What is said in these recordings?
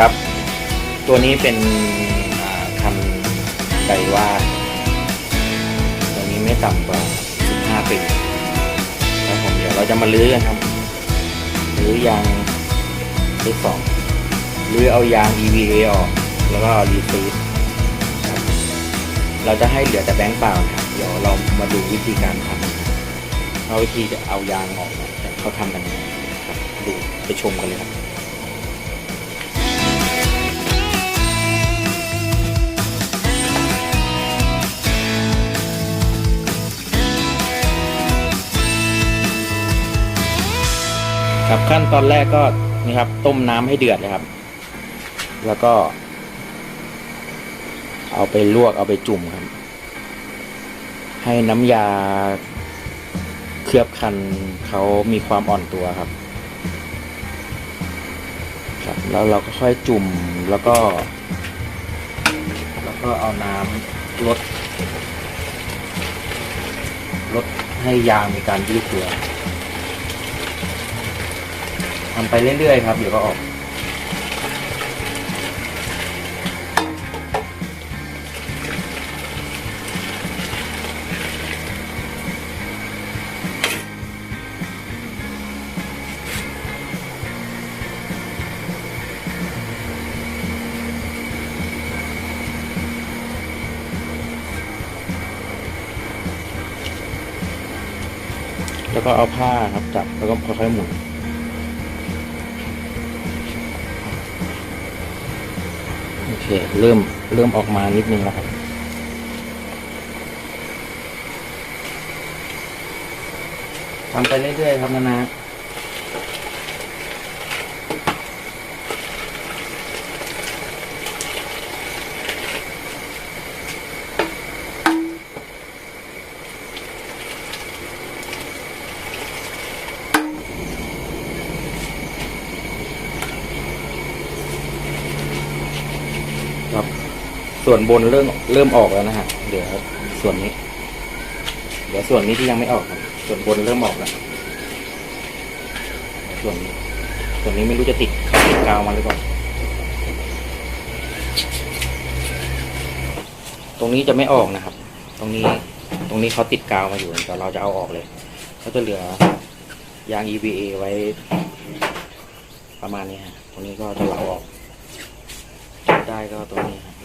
ครับ ตัวนี้เป็นคันไดว่า ตัวนี้ไม่ต่ำกว่า 15 ปีครับผมเดี๋ยวเราจะมาลื้อกันครับลื้อยางลื้อสองลื้อเอายาง EVA ออก แล้วก็รีซีดเราจะให้เหลือแต่แบงค์เปล่าครับ เดี๋ยวเรามาดูวิธีการทำนะครับว่าวิธีจะเอายางออกเขาทำกันยังไงครับดูไปชมกันเลยครับ ครับขั้นตอนแรกก็นี่ครับ ต้มน้ำให้เดือดเลยครับ แล้วก็ เอาไปลวกเอาไปจุ่มครับ ให้น้ำยาเคลือบคันเขามีความอ่อนตัวครับ ครับ แล้วเราก็ค่อยจุ่มแล้วก็ แล้วก็เอาน้ำลดลดให้ยางมีการยืดตัวทำไปเรื่อยๆครับเดี๋ยวก็ออก แล้วก็เอาผ้าครับจับแล้วก็ค่อยๆหมุน เคเริ่มเริ่มออกมานิดนึงแล้วครับทำไปเรื่อยๆครับนานา ส่วนบนเริ่มเริ่มออกแล้วนะฮะเดี๋ยวส่วนนี้เดี๋ยวส่วนนี้ที่ยังไม่ออกครับส่วนบนเริ่มออกแล้วส่วนนี้ส่วนนี้ไม่รู้จะติดขติดกาวมาหรือเปล่าตรงนี้จะไม่ออกนะครับ ตรงนี้ตรงนี้เขาติดกาวมาอยู่แต่เราจะเอาออกเลยเขาจะเหลือยาง EVA ไว้ ประมาณนี้ฮะตรงนี้ก็จะเอาออก ได้ก็ตรงนี้ครับ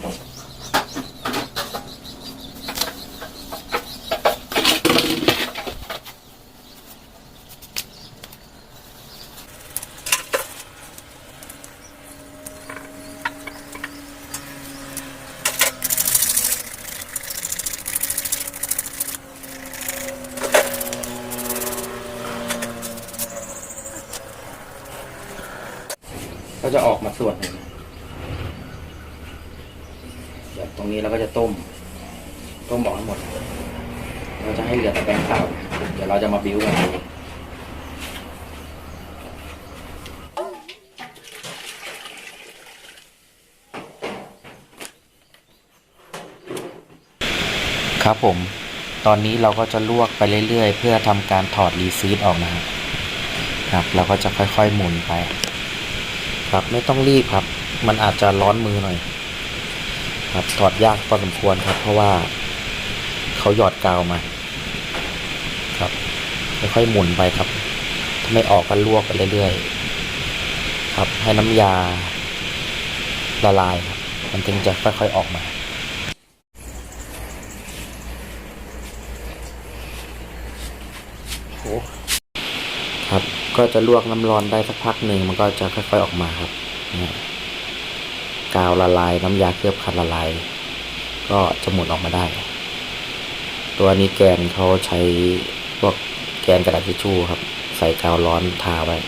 ก็จะออกมาส่วนหนึ่งแบบตรงนี้เราก็จะต้ม ต้มออกให้หมด เราจะให้เหลือแต่แป้งเปล่าเดี๋ยวเราจะมาบิ้วกันครับผม ตอนนี้เราก็จะลวกไปเรื่อยๆ เพื่อทำการถอดรีซีดออกนะครับ ครับ เราก็จะค่อยๆหมุนไป ครับ ไม่ต้องรีบครับ มันอาจจะร้อนมือหน่อย ครับถอดยากพอสมควรครับ เพราะว่าเขาหยอดกาวมาครับค่อยๆหมุนไปครับถ้าไม่ออกก็ลวกไปเรื่อยๆครับ ให้น้ำยาละลายครับ มันถึงจะค่อยๆออกมา โอ้ครับ ก็จะลวกน้ำร้อนได้สักพักหนึ่งมันก็จะค่อยๆออกมาครับเนี่ยกาวละลายน้ำยาเคลือบคันละลายก็จะหมุนออกมาได้ ตัวนี้แกนเขาใช้พวกแกนกระดาษทิชชู่ครับ ใส่กาวร้อนทาไว้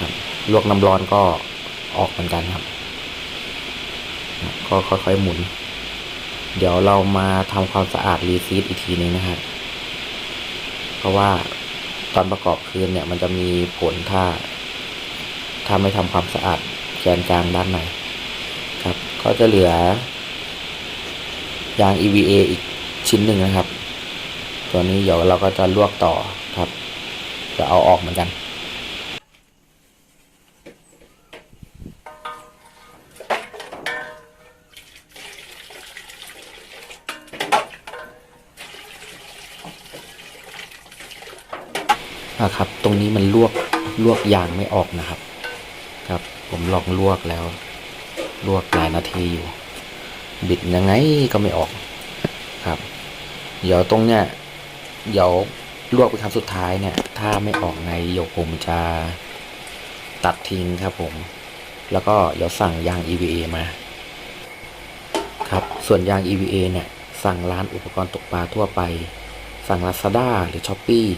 ครับลวกน้ำร้อนก็ออกเหมือนกันครับ ก็ค่อยๆหมุน เดี๋ยวเรามาทำความสะอาดรีซีดอีกทีหนึงนะครับเพราะว่า ตอนประกอบคืนเนี่ยมันจะมีผลถ้า ถ้าไม่ทำความสะอาดแกนกลางด้านในครับก็จะเหลือยาง EVA อีกชิ้นหนึ่งนะครับ ตัวนี้เดี๋ยวเราก็จะลวกต่อครับ จะเอาออกเหมือนกัน อะครับ ตรงนี้มันลวกลวกยางไม่ออกนะครับ ครับ ผมลองลวกแล้ว ลวกหลายนาทีอยู่ บิดยังไงก็ไม่ออกครับ เดี๋ยวตรงเนี้ยเดี๋ยวลวกเป็นครั้งสุดท้ายเนี่ย ถ้าไม่ออกไงเดี๋ยวผมจะตัดทิ้งครับผม แล้วก็เดี๋ยวสั่งยาง EVA มา ครับ ส่วนยาง EVA เนี่ย สั่งร้านอุปกรณ์ตกปลาทั่วไป สั่ง Lazada หรือ Shopee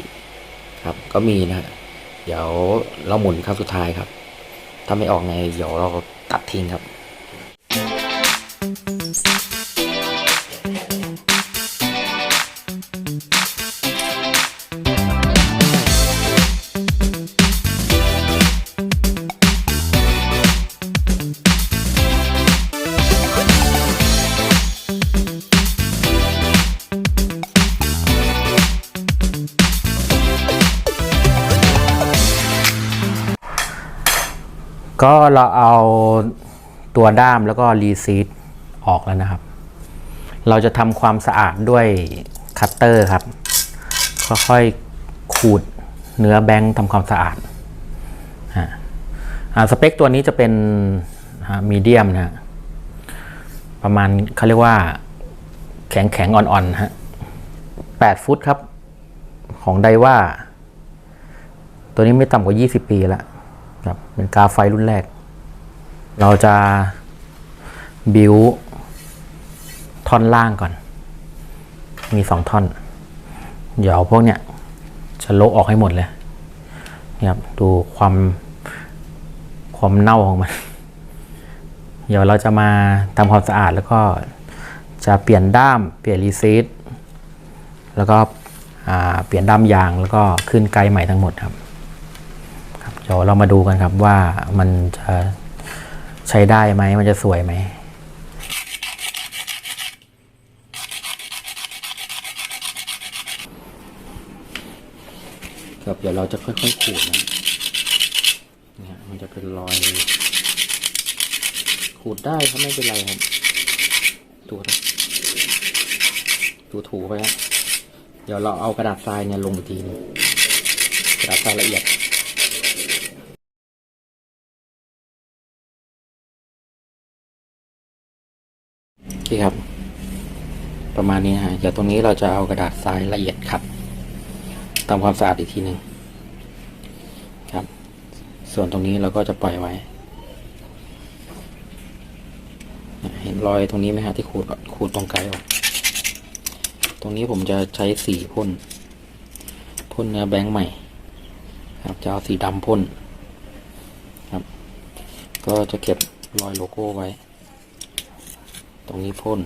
ครับ ก็มีนะฮะเดี๋ยวเราหมุนครั้งสุดท้ายครับ ถ้าไม่ออกไงเดี๋ยวเราตัดทิ้งครับ ก็เราเอาตัวด้ามแล้วก็รีซีดออกแล้วนะครับ เราจะทำความสะอาดด้วยคัตเตอร์ครับ ค่อยๆขูดเนื้อแบงค์ทำความสะอาดฮะสเปคตัวนี้จะเป็นมีเดียมนะฮะประมาณเขาเรียกว่าแข็งแข็งๆอ่อนๆฮะแปดฟุตครับ ของไดว่า ตัวนี้ไม่ต่ำกว่า 20 ปีแล้ว ครับเป็นกาไฟรุ่นแรก เราจะบิวท่อนล่างก่อน มีสองท่อน เดี๋ยวพวกเนี้ยจะโลออกให้หมดเลยนี่ครับดูความความเน่าของมัน เดี๋ยวเราจะมาทำความสะอาดแล้วก็จะเปลี่ยนด้ามเปลี่ยนรีซีดแล้วก็เปลี่ยนด้ามยางแล้วก็ขึ้นไกด์ใหม่ทั้งหมดครับ เดี๋ยวเรามาดูกันครับว่ามันจะใช้ได้ไหม มันจะสวยไหมครับเดี๋ยวเราจะค่อยๆขูดนะเนี่ยมันจะเป็นรอย ขูดได้ครับไม่เป็นไรครับถูนะถูถูไปครับเดี๋ยวเราเอากระดาษทรายเนี่ยลงอีกทีนึงกระดาษทรายละเอียดี่ครับ ประมาณนี้ฮะเดี๋ยวตรงนี้เราจะเอากระดาษทรายละเอียดขัดทำความสะอาดอีกทีหนึ่งครับ ส่วนตรงนี้เราก็จะปล่อยไว้ เห็นรอยตรงนี้ไหมฮะที่ขูดขูดตรงไกลออก ตรงนี้ผมจะใช้สีพ่นพ่นเนื้อแบงค์ใหม่ ครับจะเอาสีดำพ่นครับ ก็จะเก็บรอยโลโก้ไว้ ตรงนี้พ่น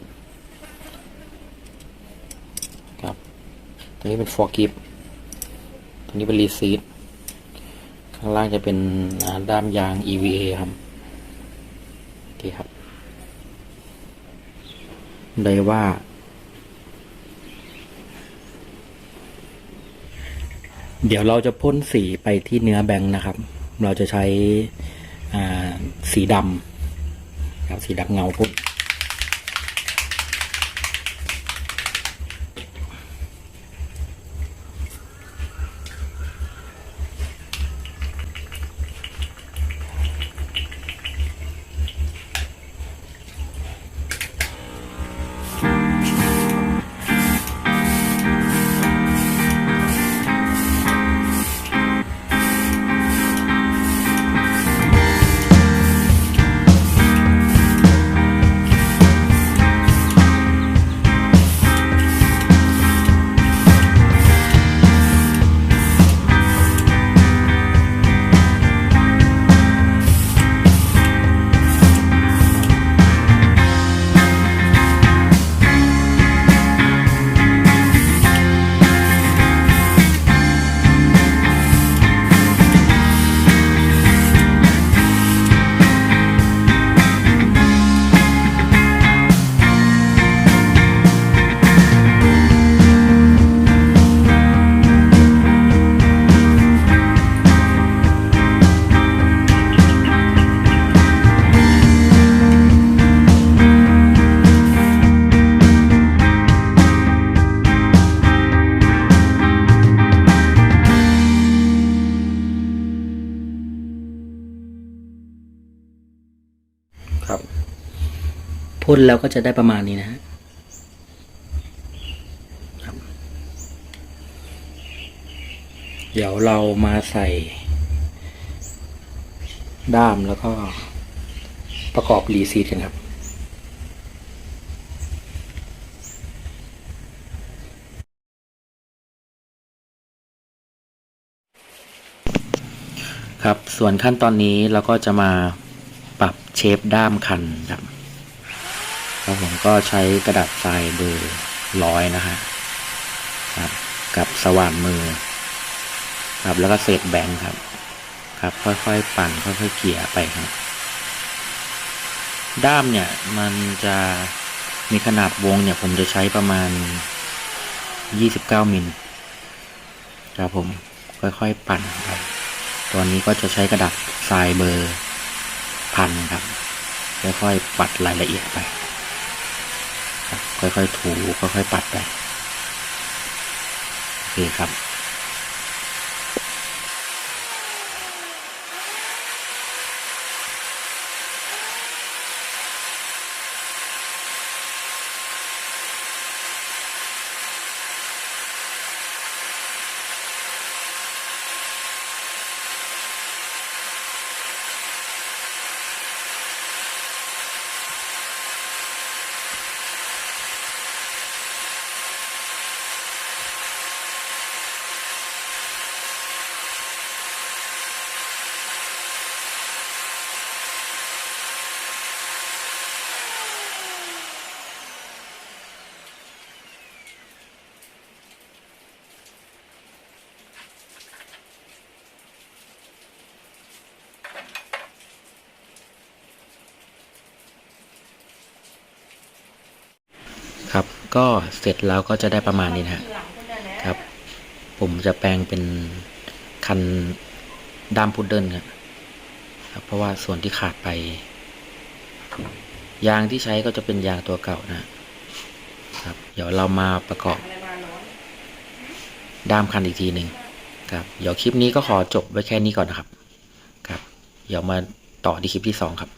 ครับ ตรงนี้เป็นฟอร์กิฟตรงนี้เป็นรีซีดข้างล่างจะเป็นด้ามยาง EVA ครับโอเคครับได้ว่าเดี๋ยวเราจะพ่นสีไปที่เนื้อแบงค์นะครับ เราจะใช้สีดำครับสีดำเงาพ่น พ่นแล้วก็จะได้ประมาณนี้นะฮะครับเดี๋ยวเรามาใส่ ด้ามแล้วก็ประกอบรีซีดกันครับครับ ส่วนขั้นตอนนี้เราก็จะมาปรับเชฟด้ามคันครับ แล้วผมก็ใช้กระดาษทรายเบอร์ร้อยนะฮะครับกับสว่านมือ ครับแล้วก็เศษแบงค์ครับ ครับ ค่อยๆปั่นค่อยๆเกี่ยไปครับ ด้ามเนี่ยมันจะมีขนาดวงเนี่ย ผมจะใช้ประมาณ 29 มิลครับผมค่อยๆปั่นครับตัวนี้ก็จะใช้กระดาษทรายเบอร์พันครับค่อยๆปัดรายละเอียดไป ค่อยๆถูค่อยๆปัดไป โอเคครับ ก็เสร็จแล้วก็จะได้ประมาณนี้นะครับ ผมจะแปลงเป็นคันด้ามพุดเดิ้ลครับครับเพราะว่าส่วนที่ขาดไป ยางที่ใช้ก็จะเป็นยางตัวเก่านะครับ เดี๋ยวเรามาประกอบ ด้ามคันอีกทีหนึ่งครับ เดี๋ยวคลิปนี้ก็ขอจบไว้แค่นี้ก่อนนะครับ ครับ เดี๋ยวมาต่อที่คลิปที่สองครับ